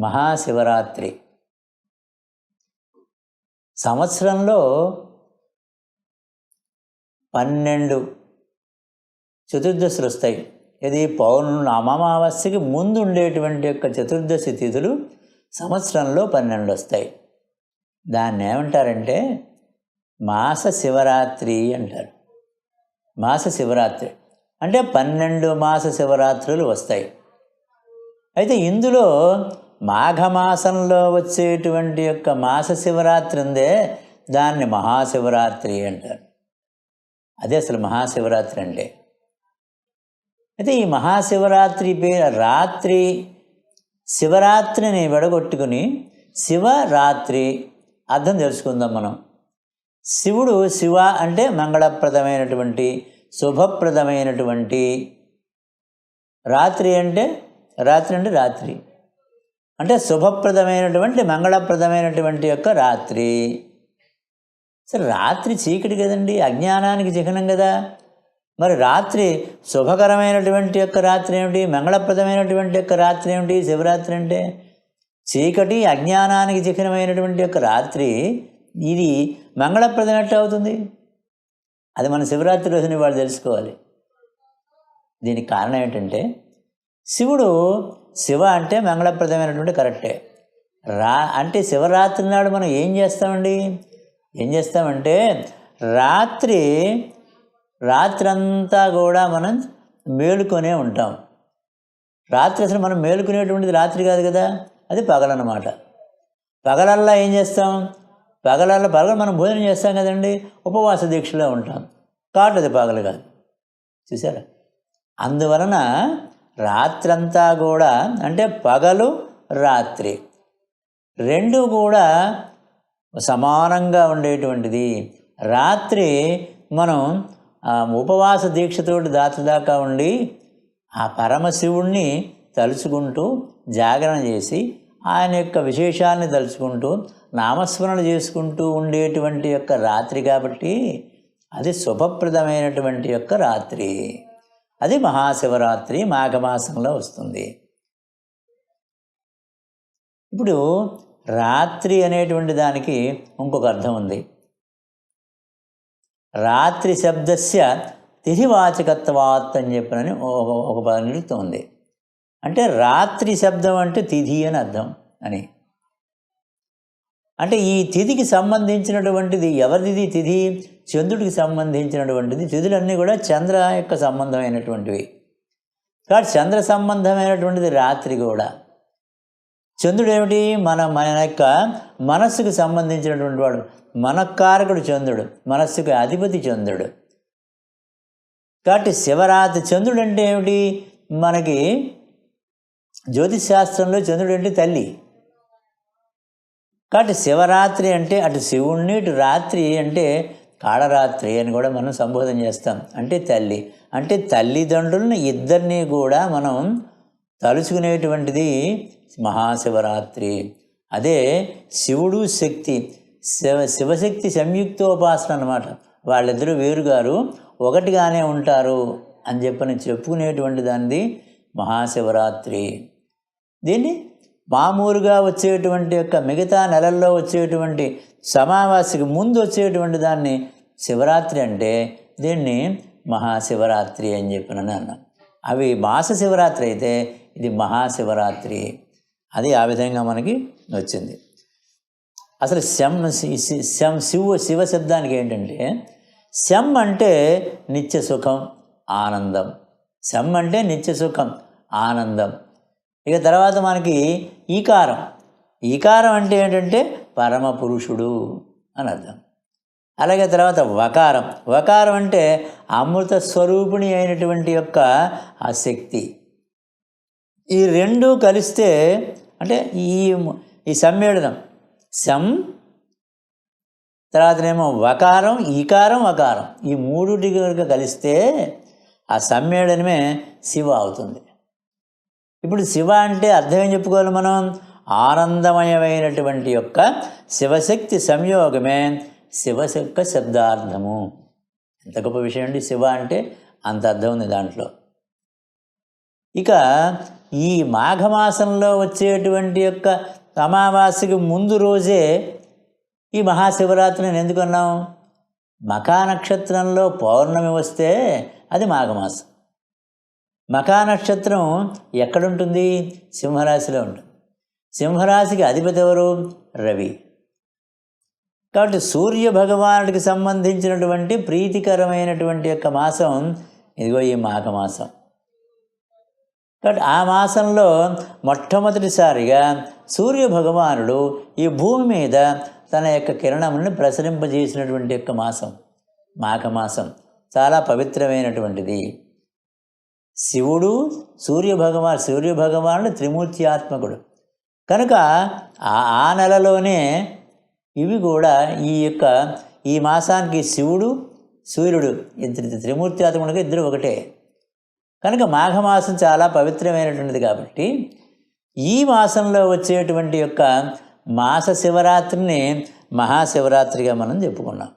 మహాశివరాత్రి. సంవత్సరంలో పన్నెండు చతుర్దశులు వస్తాయి. ఇది పౌర్ణ అమావాస్యకి ముందు ఉండేటువంటి యొక్క చతుర్దశి తిథులు సంవత్సరంలో పన్నెండు వస్తాయి. దాన్ని ఏమంటారంటే మాస శివరాత్రి అంటారు. మాస శివరాత్రి. అంటే పన్నెండు మాస శివరాత్రులు వస్తాయి. అయితే ఇందులో మాఘమాసంలో వచ్చేటువంటి యొక్క మాస శివరాత్రి ఉందే దాన్ని మహాశివరాత్రి అంటారు. అదే అసలు మహాశివరాత్రి అంటే అయితే ఈ మహాశివరాత్రి పేరు రాత్రి శివరాత్రిని విడగొట్టుకుని శివరాత్రి అర్థం తెలుసుకుందాం మనం. శివుడు శివ అంటే మంగళప్రదమైనటువంటి శుభప్రదమైనటువంటి రాత్రి అంటే రాత్రి అంటే రాత్రి. అంటే శుభప్రదమైనటువంటి మంగళప్రదమైనటువంటి యొక్క రాత్రి. సరే రాత్రి చీకటి కదండి అజ్ఞానానికి చిహ్నం కదా. మరి రాత్రి శుభకరమైనటువంటి యొక్క రాత్రి ఏమిటి మంగళప్రదమైనటువంటి యొక్క రాత్రి ఏమిటి శివరాత్రి అంటే? చీకటి అజ్ఞానానికి చిహ్నమైనటువంటి యొక్క రాత్రి ఇది మంగళప్రదం అవుతుంది. అది మన శివరాత్రి రోజుని వాళ్ళు తెలుసుకోవాలి. దీనికి కారణం ఏంటంటే శివుడు శివ అంటే మంగళప్రదమైనటువంటి కరెక్టే. రా అంటే శివరాత్రి నాడు మనం ఏం చేస్తామండి? ఏం చేస్తామంటే రాత్రి రాత్రంతా కూడా మనం మేలుకొనే ఉంటాం. రాత్రి అసలు మనం మేలుకునేటువంటిది రాత్రి కాదు కదా? అది పగలన్నమాట. పగలల్లా ఏం చేస్తాం? పగలల్లా పగల మనం భోజనం చేస్తాం కదండి? ఉపవాస దీక్షలో ఉంటాం. కాబట్టి అది పగలు కాదు. చూసారా? అందువలన రాత్రంతా కూడా అంటే పగలు రాత్రి. రెండు కూడా సమానంగా ఉండేటువంటిది. రాత్రి మనం ఉపవాస దీక్షతోటి దాతదాకా ఉండి ఆ పరమశివుణ్ణి తలుచుకుంటూ జాగరణ చేసి ఆయన యొక్క విశేషాన్ని తలుచుకుంటూ నామస్మరణ చేసుకుంటూ ఉండేటువంటి యొక్క రాత్రి కాబట్టి అది శుభప్రదమైనటువంటి యొక్క రాత్రి. అది మహాశివరాత్రి మాఘమాసంలో వస్తుంది. ఇప్పుడు రాత్రి అనేటువంటి దానికి ఇంకొక అర్థం ఉంది. రాత్రి శబ్దస్య తిథివాచకత్వాత్ అని చెప్పనని ఒక ఒక పదం నిలుస్తుంది అంటే రాత్రి శబ్దం అంటే తిథి అని అర్థం అని. అంటే ఈ తిథికి సంబంధించినటువంటిది ఎవరిది తిథి? చంద్రుడికి సంబంధించినటువంటిది తిథులన్నీ కూడా చంద్ర యొక్క సంబంధమైనటువంటివి. కాబట్టి చంద్ర సంబంధమైనటువంటిది రాత్రి కూడా. చంద్రుడు ఏమిటి మన మన యొక్క మనస్సుకు సంబంధించినటువంటి వాడు. మనకారకుడు చంద్రుడు మనస్సుకు అధిపతి చంద్రుడు. కాబట్టి శివరాత్రి చంద్రుడు అంటే ఏమిటి? మనకి జ్యోతిష్ శాస్త్రంలో చంద్రుడు అంటే తల్లి. కాబట్టి శివరాత్రి అంటే అటు శివుణ్ణి ఇటు రాత్రి అంటే కాళరాత్రి అని కూడా మనం సంబోధన చేస్తాం. అంటే తల్లి. అంటే తల్లిదండ్రులను ఇద్దరిని కూడా మనం తలుచుకునేటువంటిది మహాశివరాత్రి. అదే శివుడు శక్తి. శివ శివశక్తి సంయుక్తోపాసన అనమాట వాళ్ళిద్దరూ వేరుగారు ఒకటిగానే ఉంటారు అని చెప్పని చెప్పుకునేటువంటి దానిది మహాశివరాత్రి. దీన్ని? మామూలుగా వచ్చేటువంటి యొక్క మిగతా నెలల్లో వచ్చేటువంటి సమావాసికి ముందు వచ్చేటువంటి దాన్ని శివరాత్రి అంటే దీన్ని మహాశివరాత్రి అని చెప్పిన అన్నాం. అవి మాస శివరాత్రి అయితే ఇది మహాశివరాత్రి. అది ఆ విధంగా మనకి వచ్చింది. అసలు శం శం శివ శివ శబ్దానికి ఏంటంటే శం అంటే నిత్య సుఖం ఆనందం. శం అంటే నిత్య సుఖం ఆనందం. ఇక తర్వాత మనకి ఈకారం. ఈకారం అంటే ఏంటంటే పరమ పురుషుడు అని అర్థం. అలాగే తర్వాత వకారం. వకారం అంటే అమృత స్వరూపిణి అయినటువంటి యొక్క ఆ శక్తి. ఈ రెండు కలిస్తే అంటే ఈ ఈ సమ్మేళనం. శం తర్వాతనేమో వకారం ఈకారం వకారం. ఈ మూడు కనుక కలిస్తే ఆ సమ్మేళనమే శివ అవుతుంది. ఇప్పుడు శివ అంటే అర్థం ఏం చెప్పుకోవాలి మనం? ఆనందమయమైనటువంటి యొక్క శివశక్తి సంయోగమే శివ యొక్క శబ్దార్థము. ఎంత గొప్ప విషయం అండి. శివ అంటే అంత అర్థం ఉంది దాంట్లో. ఇక ఈ మాఘమాసంలో వచ్చేటువంటి యొక్క అమావాస్యకి ముందు రోజే ఈ మహాశివరాత్రిని ఎందుకు అన్నాం? మకా నక్షత్రంలో పౌర్ణమి వస్తే అది మాఘమాసం. మకా నక్షత్రం ఎక్కడుంటుంది? సింహరాశిలో ఉంటుంది. సింహరాశికి అధిపతి ఎవరు? రవి. కాబట్టి సూర్య భగవానుడికి సంబంధించినటువంటి ప్రీతికరమైనటువంటి యొక్క మాసం ఇదిగో ఈ మాఘమాసం. కాబట్టి ఆ మాసంలో మొట్టమొదటిసారిగా సూర్య భగవానుడు ఈ భూమి మీద తన యొక్క కిరణములను ప్రసరింపజేసినటువంటి యొక్క మాసం. మాఘమాసం. చాలా పవిత్రమైనటువంటిది. శివుడు సూర్య భగవాన్ సూర్య ఆత్మకుడు. కనుక ఆ ఆ నెలలోనే ఇవి కూడా ఈ యొక్క ఈ మాసానికి శివుడు సూర్యుడు ఇద్దరు త్రిమూర్త్యాత్మకుడిగా ఇద్దరు ఒకటే. కనుక మాఘమాసం చాలా పవిత్రమైనటువంటిది కాబట్టి ఈ మాసంలో వచ్చేటువంటి యొక్క మాస శివరాత్రిని మహాశివరాత్రిగా మనం చెప్పుకున్నాం.